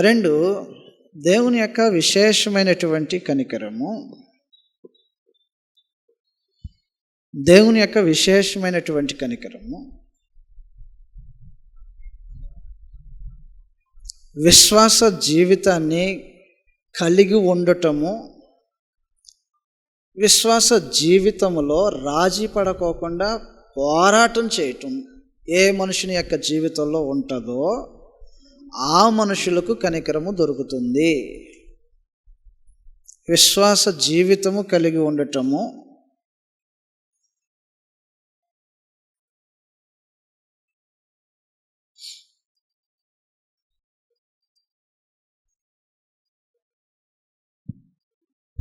రెండు దేవుని యొక్క విశేషమైనటువంటి కనికరము. దేవుని యొక్క విశేషమైనటువంటి కనికరము. విశ్వాస జీవితాన్ని కలిగి ఉండటము. విశ్వాస జీవితంలో రాజీ పడకోకుండా పోరాటం చేయటం ఏ మనుషుని యొక్క జీవితంలో ఉంటుందో ఆ మనుషులకు కనికరము దొరుకుతుంది. విశ్వాస జీవితము కలిగి ఉండటము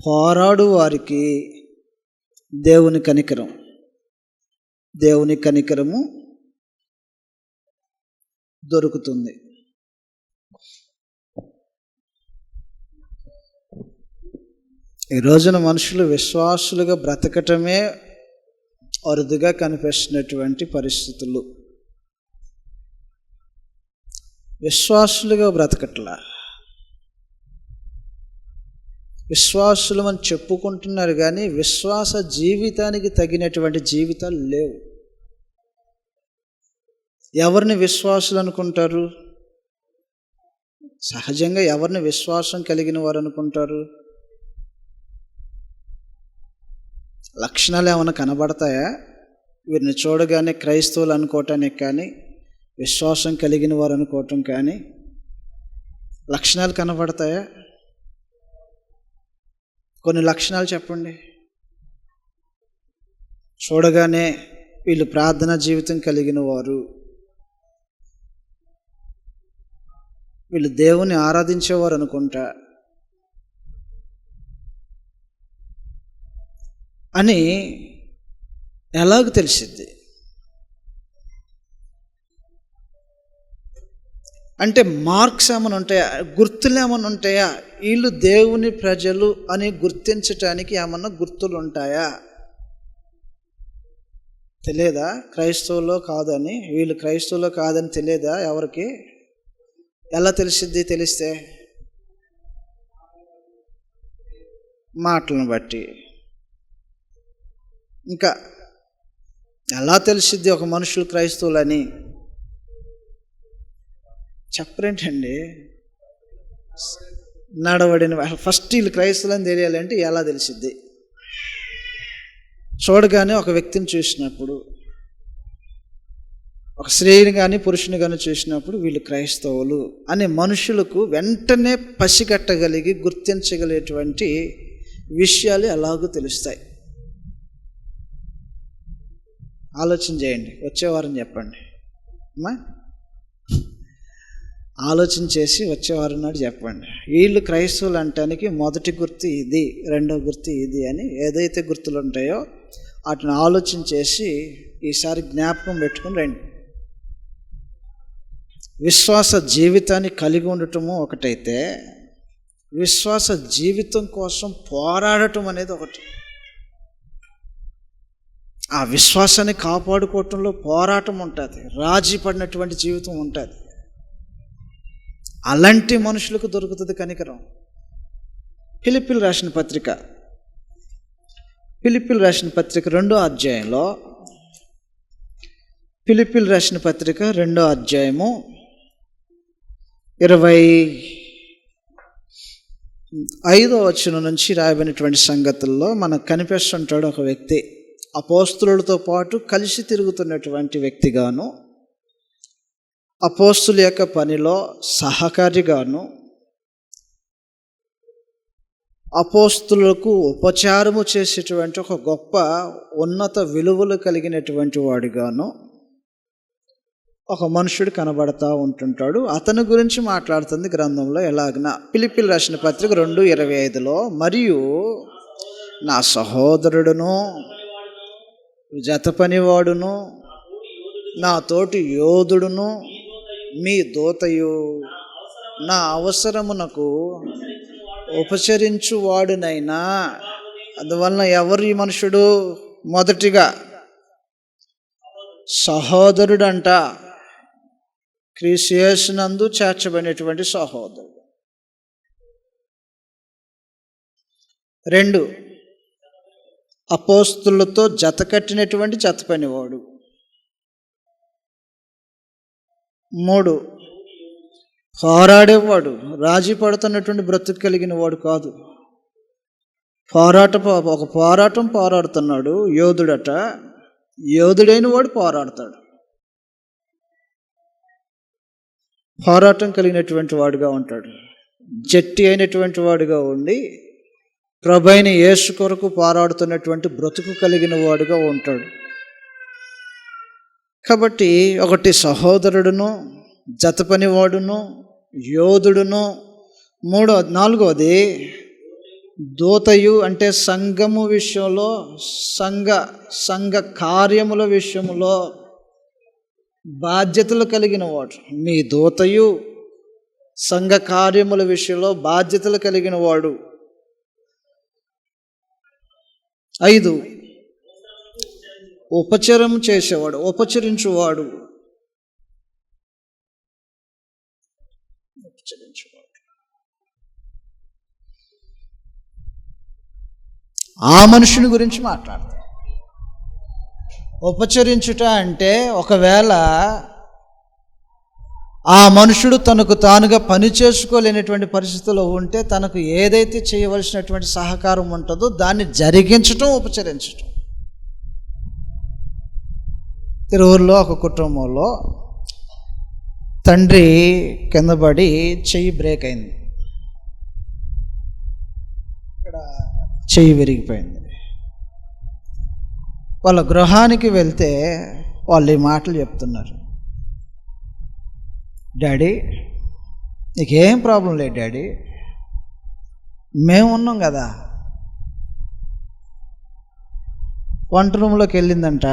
పోరాడు వారికి దేవుని కనికరం. దేవుని కనికరము దొరుకుతుంది. ఈ రోజున మనుషులు విశ్వాసులుగా బ్రతకటమే అరుదుగా కనిపిస్తున్నటువంటి పరిస్థితులు. విశ్వాసులుగా బ్రతకట్లా. విశ్వాసులు అని చెప్పుకుంటున్నారు కానీ విశ్వాస జీవితానికి తగినటువంటి జీవితాలు లేవు. ఎవరిని విశ్వాసులు అనుకుంటారు? సహజంగా ఎవరిని విశ్వాసం కలిగిన వారు అనుకుంటారు? లక్షణాలు ఏమైనా కనబడతాయా? వీరిని చూడగానే క్రైస్తవులు అనుకోవటానికి కానీ విశ్వాసం కలిగిన వారు అనుకోవటం కానీ లక్షణాలు కనబడతాయా? కొన్ని లక్షణాలు చెప్పండి. చూడగానే వీళ్ళు ప్రార్థనా జీవితం కలిగిన వారు. వీళ్ళు దేవుని ఆరాధించేవారు అనుకుంటా. అని ఎలాగ తెలిసింది అంటే మార్క్స్ ఏమైనా ఉంటాయా? గుర్తులు ఏమైనా ఉంటాయా? వీళ్ళు దేవుని ప్రజలు అని గుర్తించటానికి ఏమన్నా గుర్తులు ఉంటాయా? తెలియదా? క్రైస్తవులో కాదని? వీళ్ళు క్రైస్తవులో కాదని తెలియదా ఎవరికి? ఎలా తెలిసిద్ది తెలిస్తే? మాటలను బట్టి. ఇంకా ఎలా తెలిసిద్ది ఒక మనుషులు క్రైస్తవులని? చెప్పరేంటండి? నడవడిన ఫస్ట్ వీళ్ళు క్రైస్తవులని తెలియాలంటే ఎలా తెలిసిద్ది? చూడగానే ఒక వ్యక్తిని చూసినప్పుడు ఒక స్త్రీని కానీ పురుషుని కానీ చూసినప్పుడు వీళ్ళు క్రైస్తవులు అనే మనుషులకు వెంటనే పసిగట్టగలిగి గుర్తించగలిగేటువంటి విషయాలు ఎలాగో తెలుస్తాయి. ఆలోచన చేయండి. వచ్చేవారం చెప్పండి. అమ్మా? ఆలోచన చేసి వచ్చేవారు నాడు చెప్పండి. వీళ్ళు క్రైస్తవులు అంటానికి మొదటి గుర్తు ఇది రెండో గుర్తు ఇది అని ఏదైతే గుర్తులు ఉంటాయో వాటిని ఆలోచన చేసి ఈసారి జ్ఞాపకం పెట్టుకుని రండి. విశ్వాస జీవితాన్ని కలిగి ఉండటము ఒకటైతే విశ్వాస జీవితం కోసం పోరాడటం అనేది ఒకటి. ఆ విశ్వాసాన్ని కాపాడుకోవటంలో పోరాటం ఉంటుంది రాజీ పడినటువంటి జీవితం ఉంటుంది. అలాంటి మనుషులకు దొరుకుతుంది కనికరం. పిలిపిల్ రాసిన పత్రిక ఫిలిపిల్ రాసిన పత్రిక రెండో అధ్యాయంలో పిలిపిల్ రాసిన పత్రిక రెండో అధ్యాయము ఇరవై ఐదో వచనం నుంచి రాయబడినటువంటి సంగతుల్లో మనకు కనిపిస్తుంటాడు ఒక వ్యక్తి. అపోస్తులతో పాటు కలిసి తిరుగుతున్నటువంటి వ్యక్తిగాను అపోస్తుల యొక్క పనిలో సహకారిగాను అపోస్తులకు ఉపచారము చేసేటువంటి ఒక గొప్ప ఉన్నత విలువలు కలిగినటువంటి వాడిగాను. ఒక మనుషుడు కనబడతా ఉంటుంటాడు. అతని గురించి మాట్లాడుతుంది గ్రంథంలో ఎలాగన? పిలిపిల్ రాసిన పత్రిక రెండు ఇరవై ఐదులో మరియు నా సహోదరుడును జత పనివాడును నా తోటి యోధుడును మీ దోతయు నా అవసరమునకు ఉపచరించువాడునైనా. అందువలన ఎవరు ఈ మనుషుడు? మొదటిగా సహోదరుడంట. క్రీసియేసినందు చేర్చబడినటువంటి సహోదరుడు. రెండు అపోస్తులతో జత కట్టినటువంటి జత పనివాడు మూడు పోరాడేవాడు రాజీ పడుతున్నటువంటి బ్రతుకు కలిగిన వాడు కాదు. పోరాట ఒక పోరాటం పోరాడుతున్నాడు యోధుడట. యోధుడైన వాడు పోరాడతాడు. పోరాటం కలిగినటువంటి వాడుగా ఉంటాడు. జట్టి అయినటువంటి వాడుగా ఉండి ప్రభైన యేసు కొరకు పోరాడుతున్నటువంటి బ్రతుకు కలిగిన వాడుగా ఉంటాడు. కాబట్టి ఒకటి సహోదరుడును జత పనివాడును యోధుడును మూడో నాలుగవది దూతయు అంటే సంఘము విషయంలో సంఘ సంఘ కార్యముల విషయంలో బాధ్యతలు కలిగిన వాడు. మీ దూతయు సంఘ కార్యముల విషయంలో బాధ్యతలు కలిగిన వాడు. ఐదు. ఉపచరం చేసేవాడు ఉపచరించువాడు. ఉపచరించువాడు. ఆ మనుషుని గురించి మాట్లాడతాం. ఉపచరించుట అంటే ఒకవేళ ఆ మనుషుడు తనకు తానుగా పని చేసుకోలేనటువంటి పరిస్థితిలో ఉంటే తనకు ఏదైతే చేయవలసినటువంటి సహకారం ఉంటుందో దాన్ని జరిగించటం ఉపచరించటం. తిరువురులో ఒక కుటుంబంలో తండ్రి కిందపడి చెయ్యి బ్రేక్ అయింది. ఇక్కడ చెయ్యి విరిగిపోయింది. వాళ్ళ గృహానికి వెళ్తే వాళ్ళు ఈ మాటలు చెప్తున్నారు. డాడీ నీకేం ప్రాబ్లం లేదు డాడీ. మేము ఉన్నాం కదా. వంట రూమ్లోకి వెళ్ళిందంట.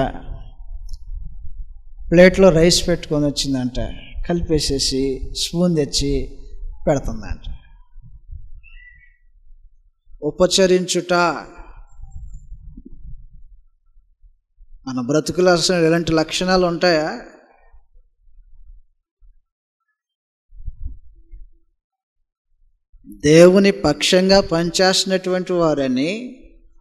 ప్లేట్లో రైస్ పెట్టుకొని వచ్చిందంట. కలిపేసేసి స్పూన్ తెచ్చి పెడుతుందంట. ఉపచరించుట మన బ్రతుకుల అసలు ఎలాంటి లక్షణాలు ఉంటాయా? దేవుని పక్షంగా పనిచేసినటువంటి వారని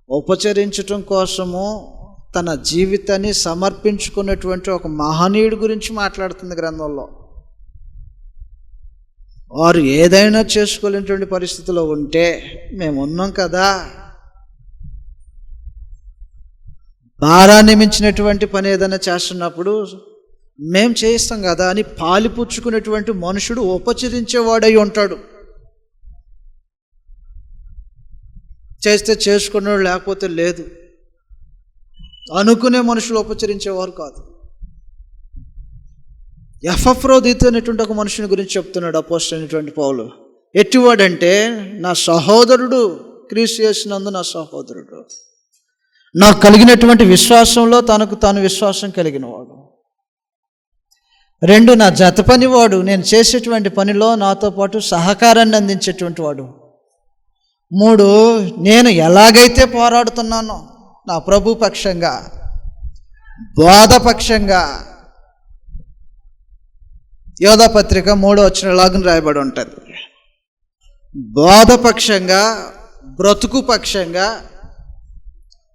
ఉపచరించటం కోసము తన జీవితాన్ని సమర్పించుకున్నటువంటి ఒక మహనీయుడి గురించి మాట్లాడుతుంది గ్రంథంలో. వారు ఏదైనా చేసుకోలేనటువంటి పరిస్థితిలో ఉంటే మేము ఉన్నాం కదా. భారాన్ని మించినటువంటి పని ఏదైనా చేస్తున్నప్పుడు మేం చేయిస్తాం కదా అని పాలిపుచ్చుకునేటువంటి మనుషుడు ఉపచరించేవాడై ఉంటాడు. చేస్తే చేసుకున్నాడు లేకపోతే లేదు. అనుకునే మనుషులు ఉపచరించేవారు కాదు. ఎఫ్ఎఫ్రోదిత్ అనేటువంటి ఒక మనుషుని గురించి చెప్తున్నాడు అపోస్ట్ అనేటువంటి పౌలు. ఎట్టివాడంటే నా సహోదరుడు క్రీస్తు చేసినందు నా సహోదరుడు. నాకు కలిగినటువంటి విశ్వాసంలో తనకు తాను విశ్వాసం కలిగినవాడు. రెండు నా జత పనివాడు. నేను చేసేటువంటి పనిలో నాతో పాటు సహకారాన్ని అందించేటువంటి వాడు. మూడు నేను ఎలాగైతే పోరాడుతున్నానో నా ప్రభు పక్షంగా బోధపక్షంగా యోధపత్రిక మూడో వచ్చిన లాగున రాయబడి ఉంటుంది. బోధపక్షంగా బ్రతుకు పక్షంగా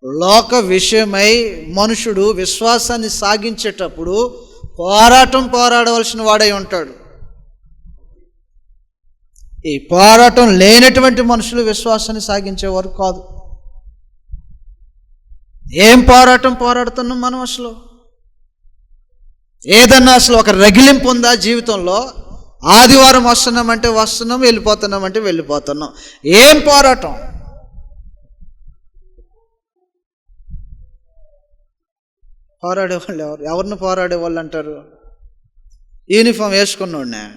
లోక విషయమై మనుషుడు విశ్వాసాన్ని సాగించేటప్పుడు పోరాటం పోరాడవలసిన వాడై ఉంటాడు. ఈ పోరాటం లేనటువంటి మనుషులు విశ్వాసాన్ని సాగించేవారు కాదు. ఏం పోరాటం పోరాడుతున్నాం మనం అసలు? ఏదన్నా అసలు ఒక రగిలింపు ఉందా జీవితంలో? ఆదివారం వస్తున్నామంటే వస్తున్నాం వెళ్ళిపోతున్నామంటే వెళ్ళిపోతున్నాం. ఏం పోరాటం? పోరాడే వాళ్ళు ఎవరు? ఎవరిని పోరాడే వాళ్ళు అంటారు? యూనిఫామ్ వేసుకున్నాడునే.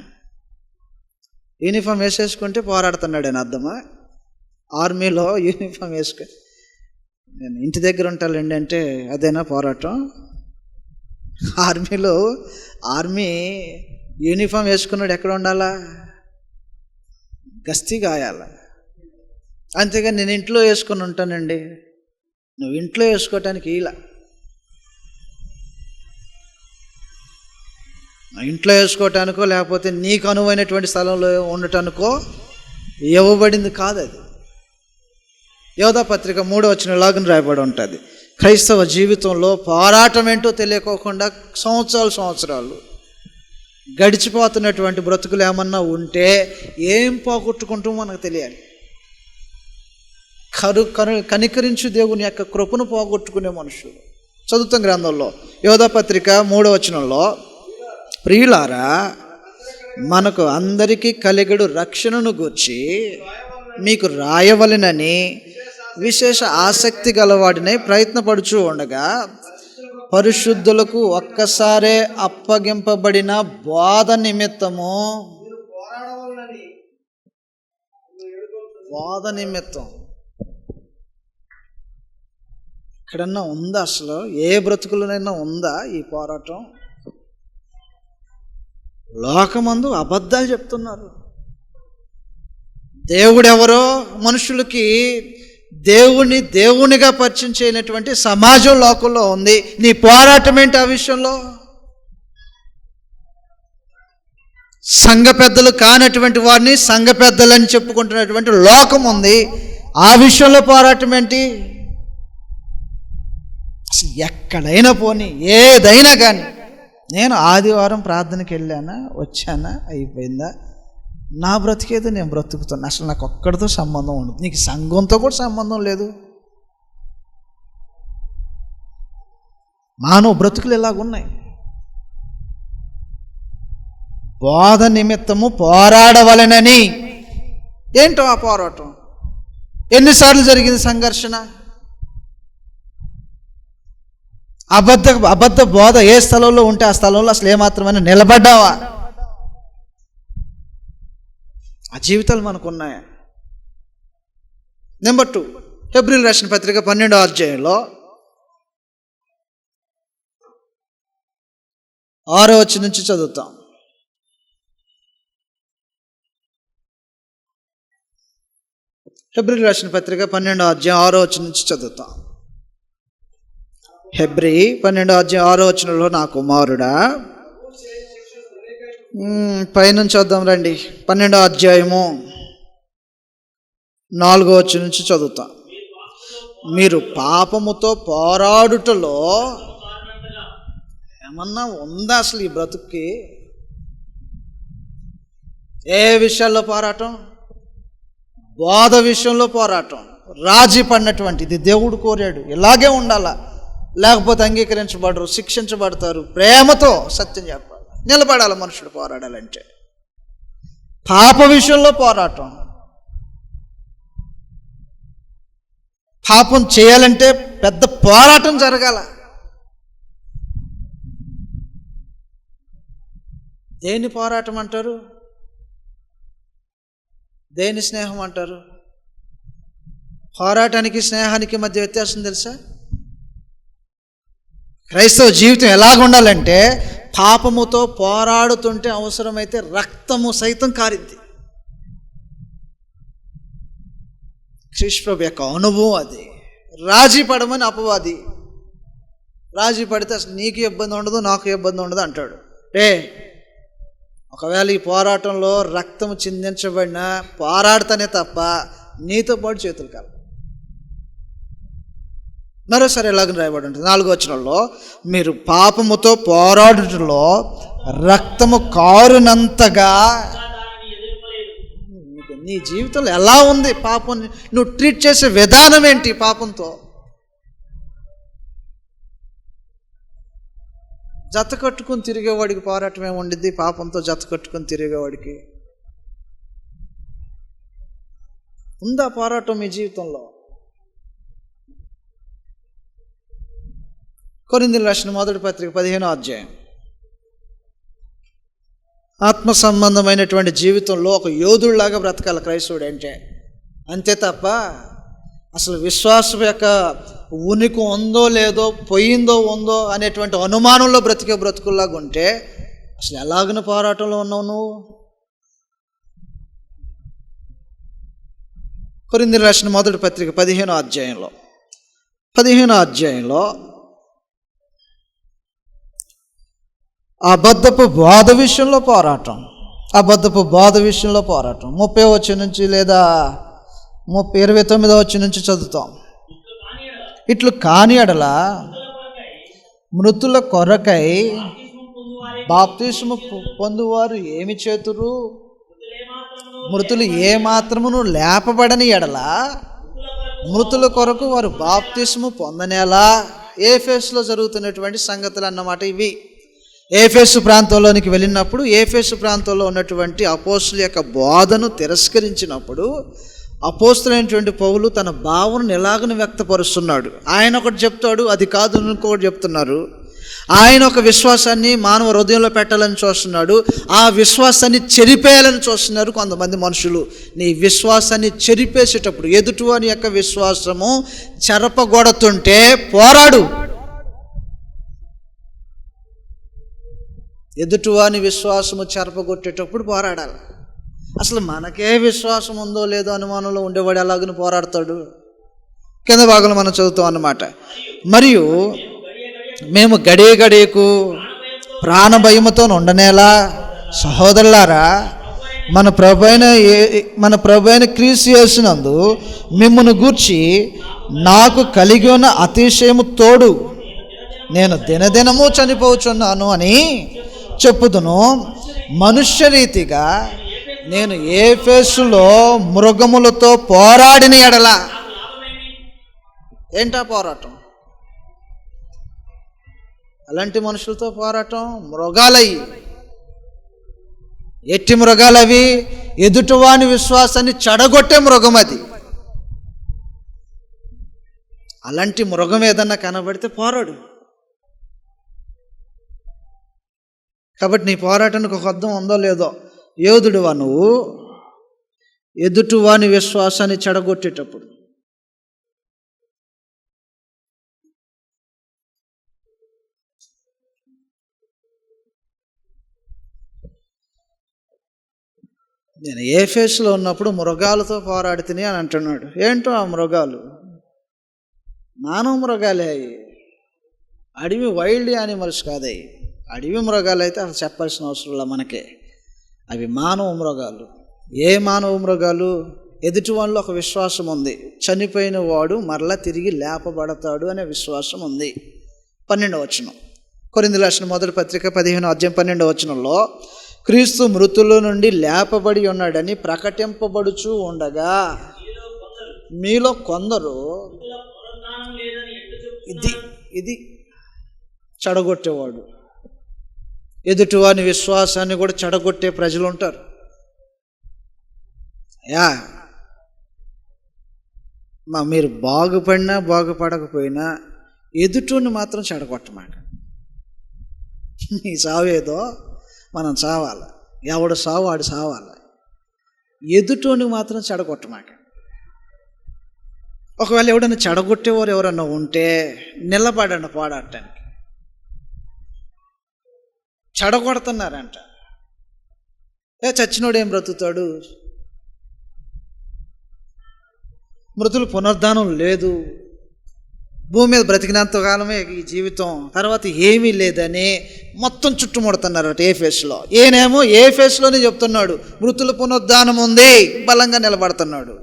యూనిఫామ్ వేసేసుకుంటే పోరాడుతున్నాడు అని అర్థమా? ఆర్మీలో యూనిఫామ్ వేసుకు. నేను ఇంటి దగ్గర ఉంటానండి అంటే అదేనా పోరాటం? ఆర్మీలో ఆర్మీ యూనిఫామ్ వేసుకున్నాడు ఎక్కడ ఉండాలా? గస్తీ గాయాల. అంతేగా నేను ఇంట్లో వేసుకొని ఉంటానండి. నువ్వు ఇంట్లో వేసుకోవటానికి ఇలా ఇంట్లో వేసుకోవటానికో లేకపోతే నీకు అనువైనటువంటి స్థలంలో ఉండటానికో ఇవ్వబడింది కాదు అది. యోధా పత్రిక మూడో వచ్చిన లాగున రాయబడి ఉంటుంది. క్రైస్తవ జీవితంలో పోరాటం ఏంటో తెలియకోకుండా సంవత్సరాలు సంవత్సరాలు గడిచిపోతున్నటువంటి బ్రతుకులు ఏమన్నా ఉంటే ఏం పోగొట్టుకుంటూ మనకు తెలియాలి. కరు కను కనికరించు దేవుని యొక్క కృపను పోగొట్టుకునే మనుషులు. చదువుతాం గ్రంథంలో. యోధా పత్రిక మూడో వచనంలో ప్రియులారా మనకు అందరికీ కలిగడు రక్షణను గూర్చి మీకు రాయవలెనని విశేష ఆసక్తి గలవాడినై ప్రయత్నపడుచు ఉండగా పరిశుద్ధులకు ఒక్కసారే అప్పగింపబడిన బోధ నిమిత్తము బోధ నిమిత్తం. ఎక్కడన్నా ఉందా అసలు? ఏ బ్రతుకులనైనా ఉందా ఈ పోరాటం? లోకమందు అబద్ధాలు చెప్తున్నారు. దేవుడెవరో మనుషులకి దేవుని దేవునిగా పరిచయం చేయనటువంటి సమాజం లోకంలో ఉంది. నీ పోరాటం ఏంటి ఆ విషయంలో? సంఘ పెద్దలు కానటువంటి వారిని సంఘ పెద్దలని చెప్పుకుంటున్నటువంటి లోకం ఉంది. ఆ విషయంలో పోరాటం ఏంటి? ఎక్కడైనా పోనీ ఏదైనా కానీ నేను ఆదివారం ప్రార్థనకి వెళ్ళానా వచ్చానా అయిపోయిందా? నా బ్రతికేదో నేను బ్రతుకుతాను అసలు నాకు ఒక్కడితో సంబంధం ఉండదు. నీకు సంఘంతో కూడా సంబంధం లేదు. మానవ బ్రతుకులు ఇలాగున్నాయి బోధ నిమిత్తము పోరాడవలెనని. ఏంటో ఆ పోరాటం? ఎన్నిసార్లు జరిగింది సంఘర్షణ? అబద్ధ అబద్ధ బోధ ఏ స్థలంలో ఉంటే ఆ స్థలంలో అసలు ఏమాత్రమైనా నిలబడ్డావా? ఆ జీవితాలు మనకు ఉన్నాయా నెంబర్ టూ ఫిబ్రిల్ రాసిన పత్రిక పన్నెండో అధ్యాయంలో ఆరో వచ్చి నుంచి చదువుతాం. ఫిబ్రిల్ రాసిన పత్రిక పన్నెండో అధ్యాయం ఆరో వచ్చి నుంచి చదువుతాం. హెబ్రి పన్నెండు అధ్యాయం ఆరో వచనంలో నా కుమారుడా. పైనుంచి చూద్దాం రండి. పన్నెండో అధ్యాయము నాలుగో వచ్చి నుంచి చదువుతాం. మీరు పాపముతో పోరాడుటలో ఏమన్నా ఉందా అసలు ఈ బ్రతుక్కి? ఏ విషయాల్లో పోరాటం? బోధ విషయంలో పోరాటం. రాజీ పడినటువంటిది దేవుడు కోరాడు. ఇలాగే ఉండాలా? లేకపోతే అంగీకరించబడరు శిక్షించబడతారు. ప్రేమతో సత్యం చెప్పాలి. నిలబడాలి మనుషుడు పోరాడాలంటే. పాప విషయంలో పోరాటం. పాపం చేయాలంటే పెద్ద పోరాటం జరగాల. దేని పోరాటం అంటారు? దేని స్నేహం అంటారు? పోరాటానికి స్నేహానికి మధ్య వ్యత్యాసం తెలుసా? క్రైస్తవ జీవితం ఎలాగుండాలంటే పాపముతో పోరాడుతుంటే అవసరమైతే రక్తము సైతం కారిద్ది. క్రిష్ప్రభు యొక్క అనుభవం అది. రాజీ పడమని అపవాది. రాజీ పడితే అసలు నీకు ఇబ్బంది ఉండదు నాకు ఇబ్బంది ఉండదు అంటాడు. రే ఒకవేళ ఈ పోరాటంలో రక్తం చిందించబడిన పోరాడతానే తప్ప నీతో పాటు చేతులు కాదు మరోసారి ఎలాగని రాయబడి ఉంటుంది నాలుగో వచనంలో మీరు పాపముతో పోరాడుటలో రక్తము కారునంతగా నీ జీవితంలో ఎలా ఉంది పాపం? నువ్వు ట్రీట్ చేసే విధానం ఏంటి పాపంతో? జత కట్టుకుని తిరిగేవాడికి పోరాటం ఏముండిద్ది పాపంతో జత కట్టుకుని తిరిగేవాడికి. ఉందా పోరాటం మీ జీవితంలో? కొరింది రాసిన మొదటి పత్రిక పదిహేనో అధ్యాయం. ఆత్మ సంబంధమైనటువంటి జీవితంలో ఒక యోధుడిలాగా బ్రతకాలి క్రైస్తవుడు అంటే. అంతే తప్ప అసలు విశ్వాసం యొక్క ఉనికి ఉందో లేదో పోయిందో ఉందో అనేటువంటి అనుమానంలో బ్రతికే బ్రతుకుల్లాగా ఉంటే అసలు ఎలాగిన పోరాటంలో ఉన్నావు నువ్వు? కొరింది రాసిన మొదటి పత్రిక పదిహేనో అధ్యాయంలో. పదిహేనో అధ్యాయంలో అబద్ధపు బోధ విషయంలో పోరాటం. అబద్ధపు బోధ విషయంలో పోరాటం. ముప్పై వచ్చి నుంచి లేదా ముప్పై ఇరవై తొమ్మిదో వచ్చి నుంచి చదువుతాం. ఇట్లు కాని ఎడల మృతుల కొరకై బాప్తిస్ము పొందువారు ఏమి చేతురు? మృతులు ఏ మాత్రమును లేపబడని ఎడల మృతుల కొరకు వారు బాప్తిస్ము పొందనేలా ఫేస్లో జరుగుతున్నటువంటి సంగతులు అన్నమాట ఇవి. ఏఫేసు ప్రాంతంలోనికి వెళ్ళినప్పుడు ఏఫేసు ప్రాంతంలో ఉన్నటువంటి అపోస్తుల యొక్క బోధను తిరస్కరించినప్పుడు అపోస్తులైనటువంటి పౌలు తన భావనను ఎలాగని వ్యక్తపరుస్తున్నాడు? ఆయన ఒకటి చెప్తాడు అది కాదు ఇంకొకటి చెప్తున్నారు. ఆయన ఒక విశ్వాసాన్ని మానవ హృదయంలో పెట్టాలని చూస్తున్నాడు ఆ విశ్వాసాన్ని చెరిపేయాలని చూస్తున్నారు కొంతమంది మనుషులు. నీ విశ్వాసాన్ని చెరిపేసేటప్పుడు ఎదుటివాని యొక్క విశ్వాసము చెరపగొడుతుంటే పోరాడు. ఎదుటివాని విశ్వాసము చెరపగొట్టేటప్పుడు పోరాడాలి. అసలు మనకే విశ్వాసం ఉందో లేదో అనుమానంలో ఉండేవాడు ఎలాగని పోరాడతాడు? కింద భాగంలో మనం చదువుతాం అన్నమాట. మరియు మేము గడియ గడియకు ప్రాణభయముతో ఉండనేలా సహోదరులారా మన ప్రభైన ఏ- మన ప్రభైన అయిన చేసినందు మిమ్మల్ని గూర్చి నాకు కలిగి ఉన్న అతిశయము తోడు. నేను దినదినము చనిపోచున్నాను అని చెప్పుదును మనుష్య రీతిగా నేను ఏ ఫేసులో మృగములతో పోరాడిన ఎడల. ఏంటా పోరాటం? అలాంటి మనుషులతో పోరాటం మృగాలయ్యి ఎట్టి మృగాలవి? ఎదుటివాని విశ్వాసాన్ని చెడగొట్టే మృగం అది. అలాంటి మృగం ఏదన్నా కనబడితే పోరాడు. కాబట్టి నీ పోరాటానికి ఒక అర్థం ఉందో లేదో యోధుడువా నువ్వు? ఎదుటివాని విశ్వాసాన్ని చెడగొట్టేటప్పుడు? నేను ఏ ఫేస్లో ఉన్నప్పుడు మృగాలతో పోరాడితిని అని అంటున్నాడు. ఏంటో ఆ మృగాలు? మానవ మృగాలే అవి అడవి వైల్డ్ యానిమల్స్ కాదవి అడవి మృగాలు అయితే అసలు చెప్పాల్సిన అవసరం లేదు మనకే. అవి మానవ మృగాలు. ఏ మానవ మృగాలు? ఎదుటి వాళ్ళు ఒక విశ్వాసం ఉంది. చనిపోయిన వాడు మరలా తిరిగి లేపబడతాడు అనే విశ్వాసం ఉంది. పన్నెండవ వచనం. కొరింది రాసిన మొదటి పత్రిక పదిహేను అధ్యాయం పన్నెండవ వచనంలో క్రీస్తు మృతుల నుండి లేపబడి ఉన్నాడని ప్రకటింపబడుచు ఉండగా మీలో కొందరు ఇది ఇది చెడగొట్టేవాడు. ఎదుటివాని విశ్వాసాన్ని కూడా చెడగొట్టే ప్రజలు ఉంటారు. యా. మా మీరు బాగుపడినా బాగుపడకపోయినా ఎదుటిని మాత్రం చెడగొట్టమాట నీ సావేదో మనం చావాలి ఎవడు సావు వాడు సావాలి. ఎదుటోని మాత్రం చెడగొట్టమాక. ఒకవేళ ఎవడన్నా చెడగొట్టేవారు ఎవరన్నా ఉంటే నిలబడండి పోరాటానికి చెడగొడుతున్నారంట. ఏ చచ్చినోడు ఏం బ్రతుకుతాడు? మృతులు పునరుద్ధానం లేదు. భూమి మీద బ్రతికినంత కాలమే ఈ జీవితం. తర్వాత ఏమీ లేదని మొత్తం చుట్టుముడుతున్నారట ఏ ఫేస్లో. ఏనేమో ఏ ఫేస్లోనే చెప్తున్నాడు మృతుల పునరుద్ధానం ఉంది బలంగా నిలబడుతున్నాడు.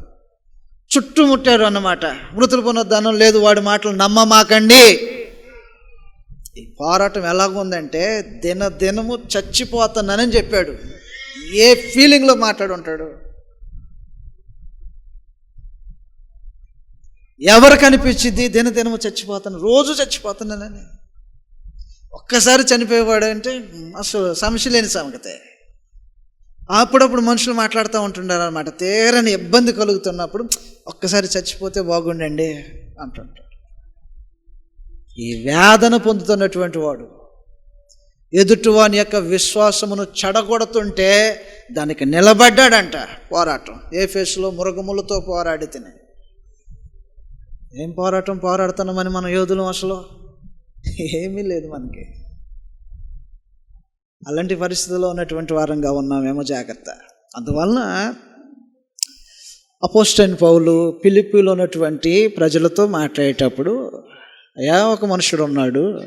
చుట్టుముట్టాడు అన్నమాట. మృతుల పునరుద్ధానం లేదు వాడి మాటలు నమ్మమాకండి. ఈ పోరాటం ఎలాగుందంటే దిన దినము చచ్చిపోతున్నానని చెప్పాడు. ఏ ఫీలింగ్లో మాట్లాడు ఉంటాడు కనిపించింది దినదినము చచ్చిపోతాను రోజు చచ్చిపోతున్నానని. ఒక్కసారి చనిపోయేవాడు అంటే అసలు సమస్య లేని సంగతే. అప్పుడప్పుడు మనుషులు మాట్లాడుతూ ఉంటున్నారు అనమాట తీరని ఇబ్బంది కలుగుతున్నప్పుడు ఒక్కసారి చచ్చిపోతే బాగుండండి అంటుంటాడు. ఈ వేదన పొందుతున్నటువంటి వాడు. ఎదుటివాని యొక్క విశ్వాసమును చెడగొడుతుంటే దానికి నిలబడ్డాడంట పోరాటం. ఏ ఫేస్లో మురగములతో పోరాడి తినే ఏం పోరాటం పోరాడుతున్నామని మన యోధులు అసలు? ఏమీ లేదు మనకి. అలాంటి పరిస్థితుల్లో ఉన్నటువంటి వారంగా ఉన్నామేమో జాగ్రత్త. అందువలన అపోస్టైన్ పౌలు పిలిపిలో ఉన్నటువంటి ప్రజలతో మాట్లాడేటప్పుడు అయ్యా ఒక మనుషుడు ఉన్నాడు.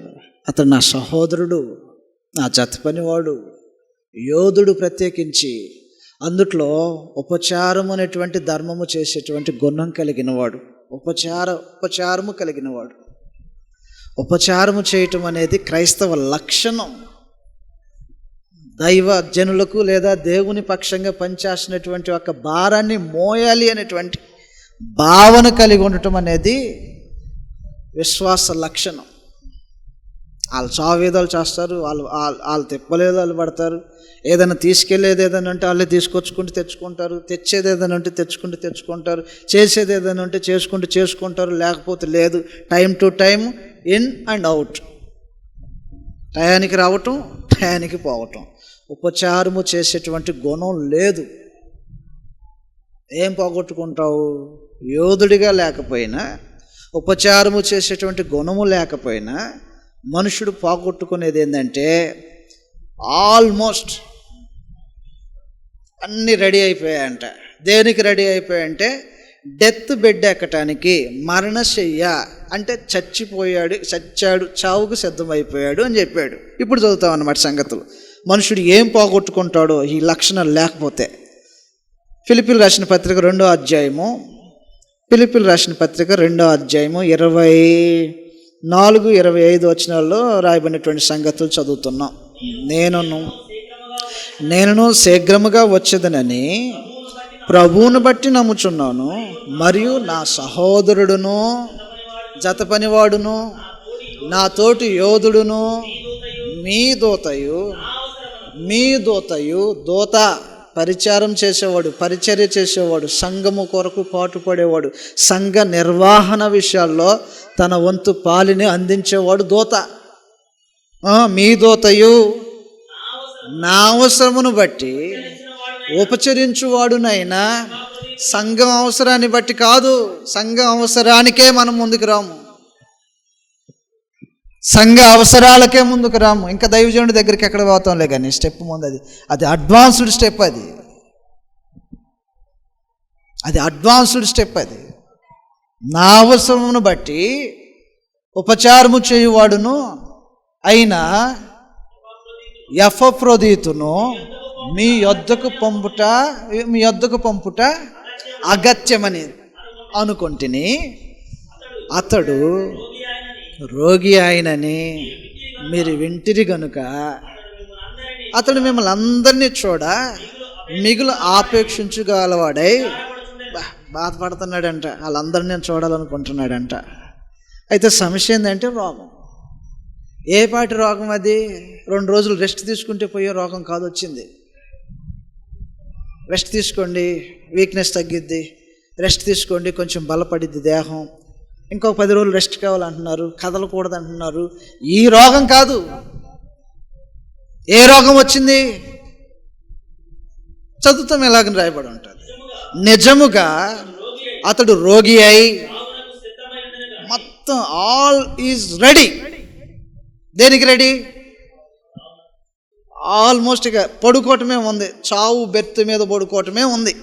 అతడు నా సహోదరుడు నా జత పనివాడు యోధుడు ప్రత్యేకించి. అందుట్లో ఉపచారం అనేటువంటి ధర్మము చేసేటువంటి గుణం కలిగినవాడు. ఉపచార ఉపచారము కలిగినవాడు. ఉపచారము చేయటం అనేది క్రైస్తవ లక్షణం. దైవ జనులకు లేదా దేవుని పక్షంగా పనిచేసినటువంటి ఒక భారాన్ని మోయాలి అనేటువంటి భావన కలిగి ఉండటం అనేది విశ్వాస లక్షణం. వాళ్ళు చావేదాలు చేస్తారు వాళ్ళు వాళ్ళు వాళ్ళు పడతారు. ఏదైనా తీసుకెళ్ళేది ఏదైనా ఉంటే వాళ్ళే తీసుకొచ్చుకుంటూ తెచ్చుకుంటారు. తెచ్చేది ఏదైనా ఉంటే తెచ్చుకుంటూ తెచ్చుకుంటారు. చేసేది ఏదైనా ఉంటే చేసుకుంటూ చేసుకుంటారు. లేకపోతే లేదు. Time to time in and out టయానికి రావటం టయానికి పోవటం. ఉపచారము చేసేటువంటి గుణం లేదు. ఏం పోగొట్టుకుంటావు? యోధుడిగా లేకపోయినా ఉపచారము చేసేటువంటి గుణము లేకపోయినా మనుషుడు పోగొట్టుకునేది ఏంటంటే ఆల్మోస్ట్ అన్నీ రెడీ అయిపోయాయంట. దేనికి రెడీ అయిపోయాయంటే డెత్ బెడ్ ఎక్కటానికి మరణశయ్య అంటే చచ్చిపోయాడు చచ్చాడు చావుకు సిద్ధమైపోయాడు అని చెప్పాడు. ఇప్పుడు చదువుతాం అన్నమాట సంగతులు. మనుషుడు ఏం పోగొట్టుకుంటాడో ఈ లక్షణాలు లేకపోతే. ఫిలిపిల్ రాసిన పత్రిక రెండో అధ్యాయము ఫిలిపిల్ రాసిన పత్రిక రెండో అధ్యాయము ఇరవై నాలుగు ఇరవై ఐదు వచనాల్లో రాయబడినటువంటి సంగతులు చదువుతున్నాం. నేనును నేనును శీఘ్రముగా వచ్చేదనని ప్రభువును బట్టి నమ్ముచున్నాను మరియు నా సహోదరుడును జత పనివాడును నా తోటి యోధుడును మీ దూతయు మీ దూతయు దూత. పరిచారం చేసేవాడు పరిచర్య చేసేవాడు సంఘము కొరకు పాటుపడేవాడు సంఘ నిర్వహణ విషయాల్లో తన వంతు పాలిని అందించేవాడు దూత. మీ దోతయు నా అవసరమును బట్టి ఉపచరించువాడునైనా సంఘం అవసరాన్ని బట్టి కాదు సంఘం అవసరానికే మనం ముందుకు రాము. సంఘ అవసరాలకే ముందుకు రాము. ఇంకా దైవజనుడి దగ్గరికి ఎక్కడ పోతాంలే కానీ స్టెప్ ముందు అది. అది అడ్వాన్స్డ్ స్టెప్ అది. అది అడ్వాన్స్డ్ స్టెప్ అది. నా అవసరమును బట్టి ఉపచారము చేయువాడును అయినా ఎఫ్రోదీతును మీ యొద్దకు పంపుట మీ యొద్దకు పంపుట అగత్యమని అనుకుంటుని. అతడు రోగి ఆయనని మీరు వింటిరి గనుక అతడు మిమ్మల్ని అందరినీ చూడ మిగులు ఆపేక్షించగలవాడై బాధపడుతున్నాడంట. వాళ్ళందరినీ నేను చూడాలనుకుంటున్నాడంట. అయితే సమస్య ఏంటంటే రోగం. ఏ పాటి రోగం అది? రెండు రోజులు రెస్ట్ తీసుకుంటే పోయే రోగం కాదు వచ్చింది. రెస్ట్ తీసుకోండి వీక్నెస్ తగ్గిద్ది. రెస్ట్ తీసుకోండి కొంచెం బలపడిద్ది దేహం. ఇంకో పది రోజులు రెస్ట్ కావాలంటున్నారు కదలకూడదు అంటున్నారు ఈ రోగం కాదు. ఏ రోగం వచ్చింది? చదువుతాం ఎలాగని రాయబడి ఉంటుంది నిజముగా అతడు రోగి అయి మొత్తం ఆల్ ఈజ్ రెడీ. దేనికి రెడీ? ఆల్మోస్ట్ ఇక పడుకోవటమే ఉంది. చావు బెర్త్ మీద పడుకోవటమే ఉంది.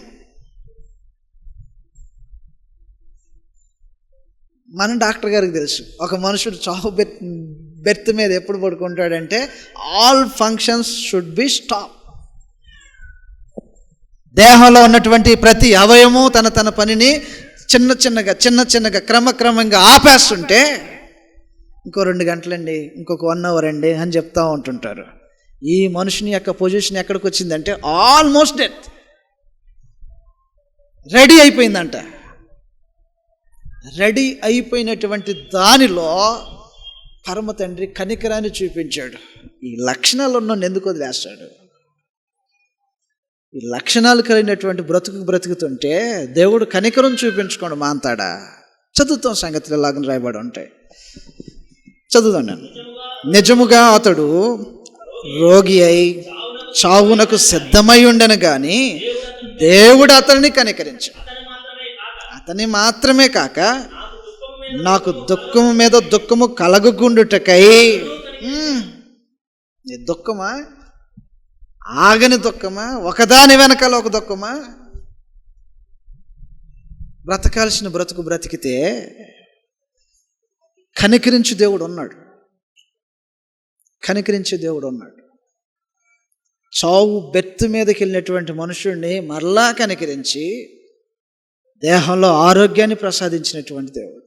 మన డాక్టర్ గారికి తెలుసు. ఒక మనుషుడు చావు బెర్త్ బెర్త్ మీద ఎప్పుడు పడుకుంటాడంటే all functions should be stop దేహంలో ఉన్నటువంటి ప్రతి అవయము తన తన పనిని చిన్న చిన్నగా చిన్న చిన్నగా క్రమక్రమంగా ఆపేస్తుంటే ఇంకో రెండు గంటలండి ఇంకొక వన్ అవర్ అండి అని చెప్తూ ఉంటుంటారు. ఈ మనుషుని యొక్క పొజిషన్ ఎక్కడికి వచ్చిందంటే ఆల్మోస్ట్ డెత్ రెడీ అయిపోయిందంట. రెడీ అయిపోయినటువంటి దానిలో పరమ తండ్రి కనికరాన్ని చూపించాడు. ఈ లక్షణాలు ఉన్న ఎందుకు వదిలేస్తాడు? ఈ లక్షణాలు కలిగినటువంటి బ్రతుకు బ్రతుకుతుంటే దేవుడు కనికరం చూపించుకోండి మాంతాడా. చదువుతాం సంగతులు ఎలాగని రాయబడి ఉంటాయి. చదువుతాను నేను. నిజముగా అతడు రోగి అయి చావునకు సిద్ధమై ఉండను కానీ దేవుడు అతనిని కనికరించాడు. అతని మాత్రమే కాక నాకు దుఃఖము మీద దుఃఖము కలగకుండుటకై నీ దుఃఖమా? ఆగని దుఃఖమా? ఒకదాని వెనకాల ఒక దుఃఖమా? బ్రతకాల్సిన బ్రతుకు బ్రతికితే కనికరించు దేవుడు ఉన్నాడు. కనికరించే దేవుడు ఉన్నాడు. చావు బెత్తు మీదకి వెళ్ళినటువంటి మనుషుడిని మరలా కనికరించి దేహంలో ఆరోగ్యాన్ని ప్రసాదించినటువంటి దేవుడు.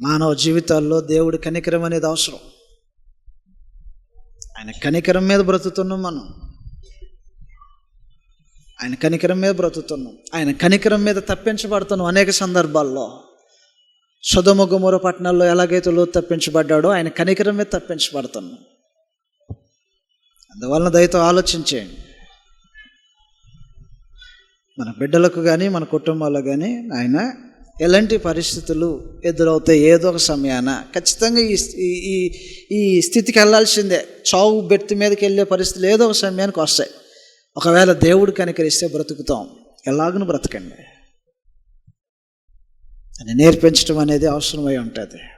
మానవ జీవితాల్లో దేవుడి కనికరం అనేది అవసరం. ఆయన కనికరం మీద బ్రతుకుతున్నాం మనం. ఆయన కనికరం మీద బ్రతుకుతున్నాం. ఆయన కనికరం మీద తప్పించబడుతున్నాం అనేక సందర్భాల్లో. సుధమ గుమర పట్టణాల్లో ఎలాగైతే లోతు తప్పించబడ్డాడో ఆయన కనికరం మీద తప్పించబడుతున్నాం. అందువలన దయతో ఆలోచించేయండి. మన బిడ్డలకు కానీ మన కుటుంబాల్లో కానీ ఆయన ఎలాంటి పరిస్థితులు ఎదురవుతాయి ఏదో ఒక సమయాన ఖచ్చితంగా ఈ ఈ- ఈ స్థితికి వెళ్ళాల్సిందే. చావు బెత్తి మీదకి వెళ్ళే పరిస్థితులు ఏదో ఒక సమయానికి వస్తాయి. ఒకవేళ దేవుడు కనికరిస్తే బ్రతుకుతాం. ఎలాగను బ్రతకండి. అని నేర్పించడం అనేది అవసరమై ఉంటుంది.